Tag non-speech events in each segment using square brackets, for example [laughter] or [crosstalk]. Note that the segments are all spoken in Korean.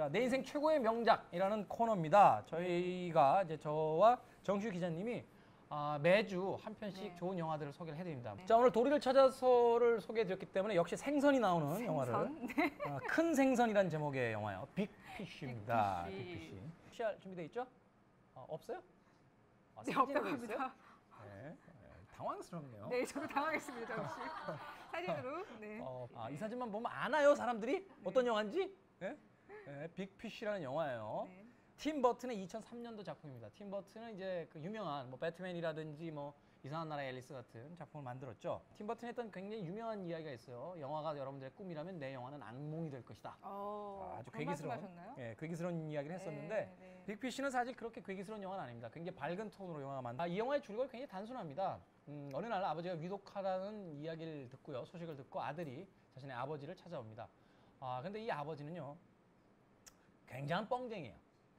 자, 내 인생 최고의 명작이라는 코너입니다. 저희가 이제 저와 정슈 기자님이 아, 매주 한 편씩 네. 좋은 영화들을 소개를 해드립니다. 네. 자, 오늘 도리를 찾아서를 소개해드렸기 때문에 역시 생선이 나오는 영화를 생선? [laughs] 네. 어, 큰 생선이라는 제목의 영화예요. 빅피쉬입니다. 빅피쉬. 빅피쉬. 준비돼 있죠? 어, 없어요? 아, 네, 없다고? 합니다. 네, 네, 당황스럽네요. 네, 저도 당황했습니다, 역시. [laughs] 사진으로. 네. 어, 아, 이 사진만 보면 아나요, 사람들이? 어떤 영화인지? 네? 네, 빅피쉬라는 영화예요. 네. 팀 버튼의 2003년도 작품입니다. 팀 버튼은 이제 그 유명한 뭐 배트맨이라든지 뭐 이상한 나라의 앨리스 같은 작품을 만들었죠. 팀 버튼이 했던 굉장히 유명한 이야기가 있어요. 영화가 여러분들의 꿈이라면 내 영화는 악몽이 될 것이다. 어, 아주 괴기스러운? 예, 괴기스러운 이야기를 했었는데 네, 네. 빅피쉬는 사실 그렇게 괴기스러운 영화는 아닙니다. 굉장히 밝은 톤으로 영화가 만. 아, 이 영화의 줄거리 굉장히 단순합니다. 음, 어느 날 아버지가 위독하다는 이야기를 듣고요, 소식을 듣고 아들이 자신의 아버지를 찾아옵니다. 아, 근데 이 아버지는요, 굉장한 뻥쟁이에요.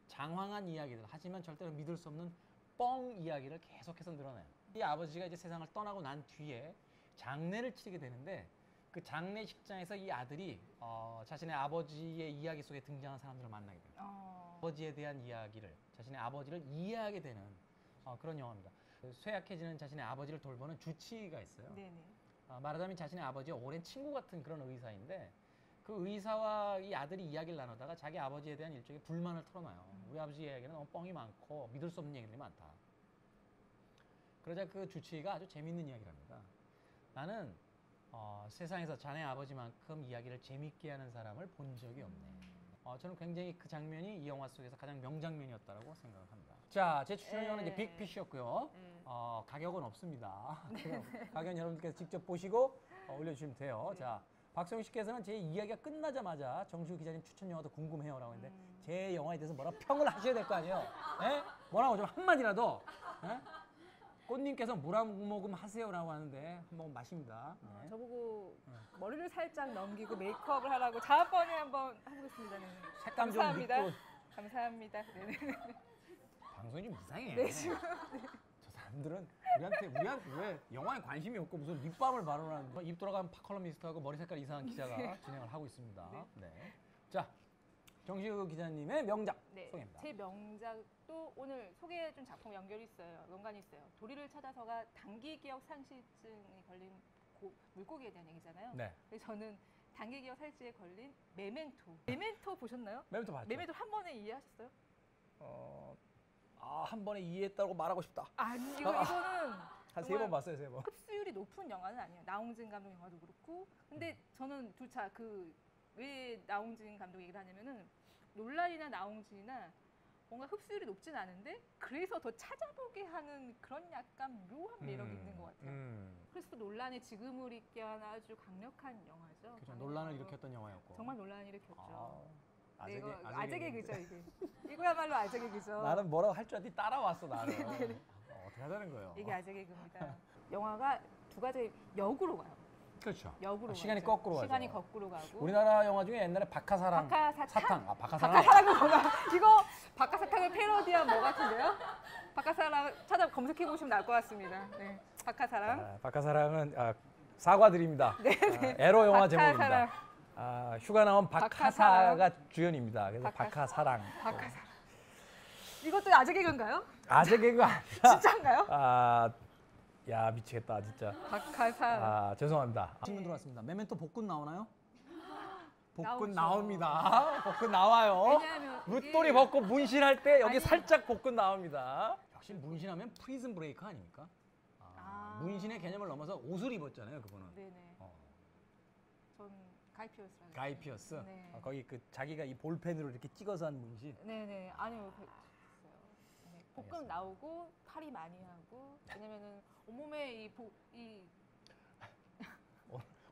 장황한 이야기들 하지만 절대로 믿을 수 없는 뻥 이야기를 계속해서 늘어내요. 이 아버지가 이제 세상을 떠나고 난 뒤에 장례를 치르게 되는데 그 장례식장에서 이 아들이 어, 자신의 아버지의 이야기 속에 등장한 사람들을 만나게 돼요. 어, 아버지에 대한 이야기를 자신의 아버지를 이해하게 되는 어, 그런 영화입니다. 그 쇠약해지는 자신의 아버지를 돌보는 주치의가 있어요. 네네. 어, 말하자면 자신의 아버지의 오랜 친구 같은 그런 의사인데 그 의사와 이 아들이 이야기를 나누다가 자기 아버지에 대한 일종의 불만을 털어놔요. 우리 아버지 이야기는 너무 뻥이 많고 믿을 수 없는 얘기들이 많다. 그러자 그 주치의가 아주 재밌는 이야기를 합니다. 나는 어, 세상에서 자네 아버지만큼 이야기를 재밌게 하는 사람을 본 적이 없네. 어, 저는 굉장히 그 장면이 이 영화 속에서 가장 명장면이었다고 생각을 합니다. 자, 제 추천 영화는 이제 네. 빅피쉬였고요. 네. 어, 가격은 없습니다. [laughs] 가격 여러분들께서 직접 보시고 어, 올려주시면 돼요. 네. 자, 박성희 씨께서는 제 이야기가 끝나자마자 정수 기자님 추천 영화도 궁금해요 라고 했는데 음. 제 영화에 대해서 뭐라 평을 하셔야 될 거 아니에요? 예? 뭐라고 좀 한마디라도 예? 꽃님께서 물한 모금 하세요 라고 하는데 한 모금 마십니다. 어, 네. 저보고 네. 머리를 살짝 넘기고 메이크업을 하라고 다음번에 한번 해보겠습니다. 네. 색감 좀 감사합니다. 믿고 감사합니다. 네네. 방송이 좀 이상해. 네, 지금. 저 사람들은 우리한테 우리한테 왜 영화에 관심이 없고 무슨 립밤을 바르는 입 돌아간 파컬럼니스트하고 머리 색깔 이상한 기자가 [laughs] 진행을 하고 있습니다. 네. 자, 정시우 기자님의 명작 네, 소개입니다. 제 명작도 오늘 소개해준 작품 연결이 있어요. 연관이 있어요. 도리를 찾아서가 단기 기억 상실증이 걸린 고- 물고기에 대한 얘기잖아요. 네. 그래서 저는 단기 기억 상실증에 걸린 메멘토. 메멘토 보셨나요? 메멘토 봤죠? 메멘토 한 번에 이해하셨어요? 어, 아, 한 번에 이해했다고 말하고 싶다. 아니 이거 아. 이거는 한세 정말 번 봤어요, 세 번. 흡수율이 높은 영화는 아니에요. 나홍진 감독 영화도 그렇고. 근데 저는 두차 그 왜 나홍진 감독 얘기를 하냐면은 논란이나 나홍진이나 뭔가 흡수율이 높진 않은데 그래서 더 찾아보게 하는 그런 약간 묘한 매력이 있는 것 같아요. 음. 그래서 또 논란의 지금을 잊게 하는 아주 강력한 영화죠. 많은 논란을. 일으켰던 영화였고. 정말 논란을 일으켰죠. 아, 네, 아재 이거 개- 아재. 개그죠 이게. 이거야말로 아재 개 그죠. [laughs] 나는 뭐라고 할 줄 알았더니 따라왔어, 나는. [laughs] 어, 어떻게 하자는 거예요? 이게 아재 개그입니다. 영화가 두 가지 역으로 가요. 그렇죠. 역으로 아, 시간이 가죠. 거꾸로 가죠. 시간이 거꾸로 가고. 우리나라 영화 중에 옛날에 박하사랑 박하사탕? 사탕. 아, 박하사랑. 박하사랑은 뭐가? [laughs] 이거 박하사탕을 패러디한 뭐 같은데요? 박하사랑 찾아 검색해 보시면 나올 것 같습니다. 네, 박하사랑. 아, 박하사랑은 아, 사과드립니다. 네, 아, 에로 영화 박하사랑. 제목입니다. 아, 휴가 나온. 박하사가 주연입니다. 그래서 박하사. 박하사랑. 박하사랑. 이것도 아재 개그인가요? 아재 개그 [laughs] 아니라. 진짜인가요? 아, 야 미치겠다 진짜. 박하사랑. 아 죄송합니다. 질문 네. 들어왔습니다. 메멘토 복근 나오나요? 복근 나오죠. 나옵니다. [laughs] 복근 나와요. 왜냐하면 물돌이 이게- 벗고 문신할 때 여기 아니. 살짝 복근 나옵니다. 역시 문신하면 프리즌 브레이크 아닙니까? 아, 아. 문신의 개념을 넘어서 옷을 입었잖아요, 그거는. 네네. 어, 전 가이피어스라는. 가이 피어스. 네. 아, 거기 그 자기가 이 볼펜으로 이렇게 찍어서 한 문신. 네네. 아니요. 그- 있어요. 네, 복근 알겠습니다. 나오고 팔이 많이 하고 왜냐면은 온몸에 이, 복, 이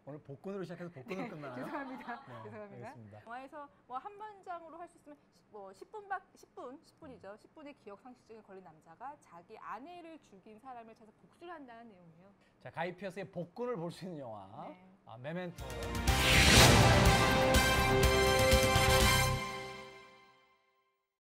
오늘 복근으로 시작해서 복근으로 끝나나요? 죄송합니다. 네, 죄송합니다. 알겠습니다. 영화에서 뭐 한 문장으로 할 수 있으면 시- 뭐 10분밖 10분 10분이죠. 10분의 기억 상실증에 걸린 남자가 자기 아내를 죽인 사람을 찾아 복수를 한다는 내용이에요. 자, 가이 피어스의 복근을 볼 수 있는 영화. 네. 啊，梅梅。